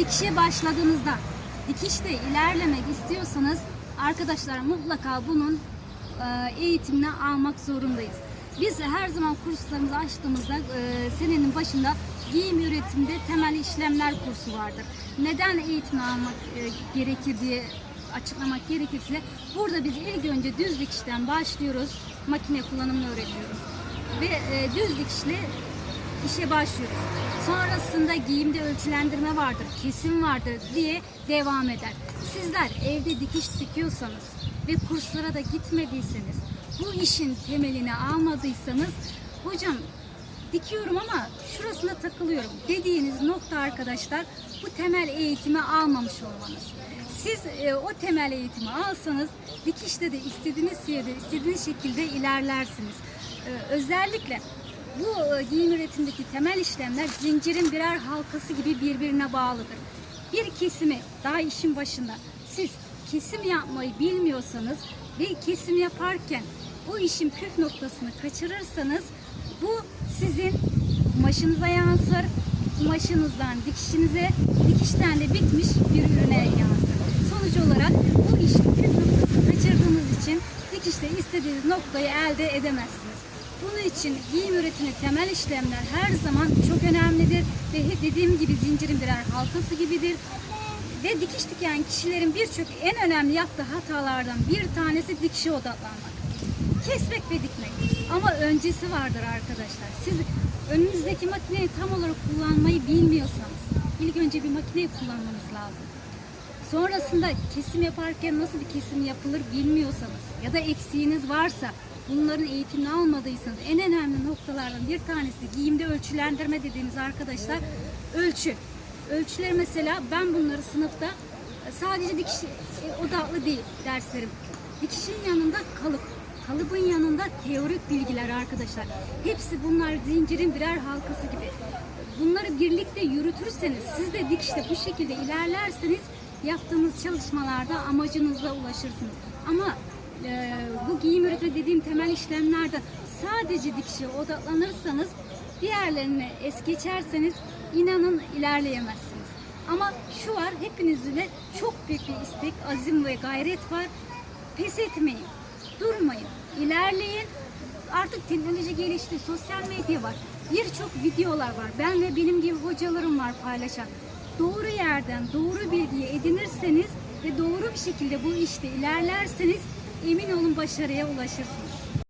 dikişe başladığınızda dikişte ilerlemek istiyorsanız arkadaşlar mutlaka bunun e, eğitimini almak zorundayız. Biz her zaman kurslarımızı açtığımızda e, senenin başında giyim üretimde temel işlemler kursu vardır. Neden eğitim almak e, gerekir diye açıklamak gerekirse burada biz ilk önce düz dikişten başlıyoruz. Makine kullanımını öğreniyoruz. Ve düz dikişle işe başlıyoruz. Sonrasında giyimde ölçülendirme vardır, kesim vardır diye devam eder. Sizler evde dikiş dikiyorsanız ve kurslara da gitmediyseniz, bu işin temelini almadıysanız, hocam dikiyorum ama şurasına takılıyorum dediğiniz nokta arkadaşlar bu temel eğitimi almamış olmanız. Siz e, o temel eğitimi alsanız dikişte de istediğiniz yerde, istediğiniz şekilde ilerlersiniz. E, özellikle bu e, giyim üretimindeki temel işlemler zincirin birer halkası gibi birbirine bağlıdır. Bir kesimi daha işin başında siz kesim yapmayı bilmiyorsanız ve kesim yaparken bu işin püf noktasını kaçırırsanız bu sizin kumaşınıza yansır, kumaşınızdan dikişinize, dikişten de bitmiş bir ürüne yansır. Sonuç olarak bu işin püf noktasını kaçırdığınız için dikişte istediğiniz noktayı elde edemezsiniz. Bunun için giyim üretimi temel işlemler her zaman çok önemlidir ve dediğim gibi zincirin birer halkası gibidir. Ve dikiş diken kişilerin birçok en önemli yaptığı hatalardan bir tanesi dikişe odaklanmak. Kesmek ve dikmek. Ama öncesi vardır arkadaşlar. Siz önünüzdeki makineyi tam olarak kullanmayı bilmiyorsanız ilk önce bir makineyi kullanmanız lazım. Sonrasında kesim yaparken nasıl bir kesim yapılır bilmiyorsanız ya da eksiğiniz varsa bunların eğitimini almadıysanız en önemli noktalardan bir tanesi giyimde ölçülendirme dediğimiz arkadaşlar ölçü. Ölçüler mesela ben bunları sınıfta e, sadece dikiş e, odaklı değil derslerim. Dikişin yanında kalıp, kalıbın yanında teorik bilgiler arkadaşlar. Hepsi bunlar zincirin birer halkası gibi. Bunları birlikte yürütürseniz, siz de dikişte bu şekilde ilerlerseniz yaptığınız çalışmalarda amacınıza ulaşırsınız. Ama giyim üretme dediğim temel işlemlerde sadece dikişe odaklanırsanız diğerlerini es geçerseniz inanın ilerleyemezsiniz. Ama şu var hepinizin de çok büyük bir istek, azim ve gayret var. Pes etmeyin, durmayın, ilerleyin. Artık teknoloji gelişti, sosyal medya var. Birçok videolar var. Ben ve benim gibi hocalarım var paylaşan. Doğru yerden doğru bilgiyi edinirseniz ve doğru bir şekilde bu işte ilerlerseniz Emin olun başarıya ulaşırsınız.